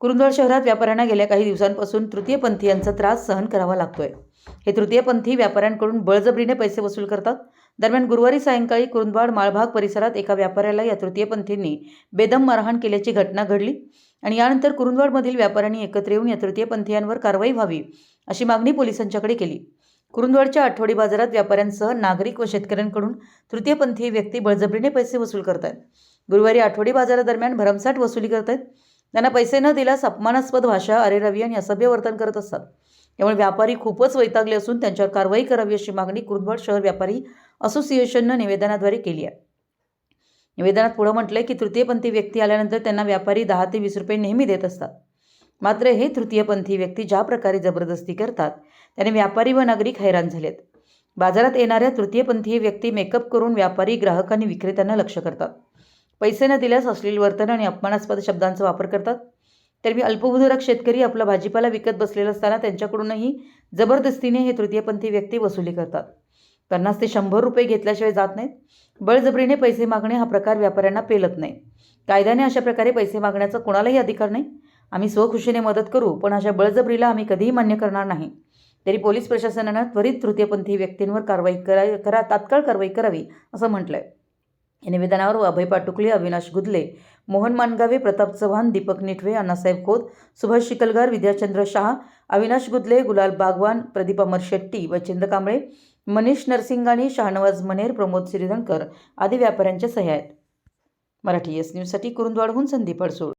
कुरुंदवाड शहरात व्यापाऱ्यांना गेल्या काही दिवसांपासून तृतीयपंथीयांचा त्रास सहन करावा लागतोय. हे तृतीयपंथी व्यापाऱ्यांकडून बळजबरीने पैसे वसूल करतात. दरम्यान गुरुवारी सायंकाळी कुरुंदवाड माळभाग परिसरात एका व्यापाऱ्याला या तृतीयपंथींनी बेदम मारहाण केल्याची घटना घडली आणि यानंतर कुरुंदवाडमधील व्यापाऱ्यांनी एकत्र येऊन या तृतीयपंथीयांवर कारवाई व्हावी अशी मागणी पोलिसांच्याकडे केली. कुरुंदवाडच्या आठवडी बाजारात व्यापाऱ्यांसह नागरिक व शेतकऱ्यांकडून तृतीयपंथी व्यक्ती बळजबरीने पैसे वसूल करत आहेत गुरुवारी आठवडी बाजारादरम्यान भरमसाठ वसुली करत आहेत त्यांना पैसे न दिल्यास अपमानास्पद भाषा अरेरवी आणि असभ्य वर्तन करत असतात यामुळे व्यापारी खूपच वैतागले असून त्यांच्यावर कारवाई करावी अशी मागणी कुरुंदवाड शहर व्यापारी असोसिएशननं निवेदनाद्वारे केली आहे. निवेदनात पुढं म्हटलंय की तृतीयपंथी व्यक्ती आल्यानंतर त्यांना व्यापारी दहा ते वीस रुपये नेहमी देत असतात. मात्र हे तृतीयपंथी व्यक्ती ज्या प्रकारे जबरदस्ती करतात त्याने व्यापारी व नागरिक हैराण झालेत. बाजारात येणाऱ्या तृतीयपंथीय व्यक्ती मेकअप करून व्यापारी ग्राहक आणि विक्रेत्यांना लक्ष करतात. पैसे न दिल्यास अश्लील वर्तन आणि अपमानास्पद शब्दांचा वापर करतात. तर मी अल्पभूधारक शेतकरी आपला भाजीपाला विकत बसलेला असताना त्यांच्याकडूनही जबरदस्तीने हे तृतीयपंथी व्यक्ती वसुली करतात. पन्नास ते शंभर रुपये घेतल्याशिवाय जात नाहीत. बळजबरीने पैसे मागणे हा प्रकार व्यापाऱ्यांना पेलत नाही. कायद्याने अशा प्रकारे पैसे मागण्याचा कोणालाही अधिकार नाही. आम्ही स्वखुशीने मदत करू पण अशा बळजबरीला आम्ही कधीही मान्य करणार नाही. तरी पोलीस प्रशासनानं त्वरित तृतीयपंथी व्यक्तींवर कारवाई करा करा तात्काळ कारवाई करावी असं म्हटलं आहे या निवेदनावर अभय पाटुकले अविनाश गुदले मोहन मानगावे प्रताप चव्हाण दीपक निठवे अण्णासाहेब खोत सुभाष शिकलगार विद्याचंद्र शहा अविनाश गुदले गुलाल बागवान प्रदीप अमर शेट्टी व चंद्र कांबळे मनीष नरसिंगाणी शहानवाज मनेर प्रमोद श्रीधनकर आदी व्यापाऱ्यांच्या सह्या आहेत. मराठी एस न्यूजसाठी कुरुंदवाडहून संदीप अडसूळ.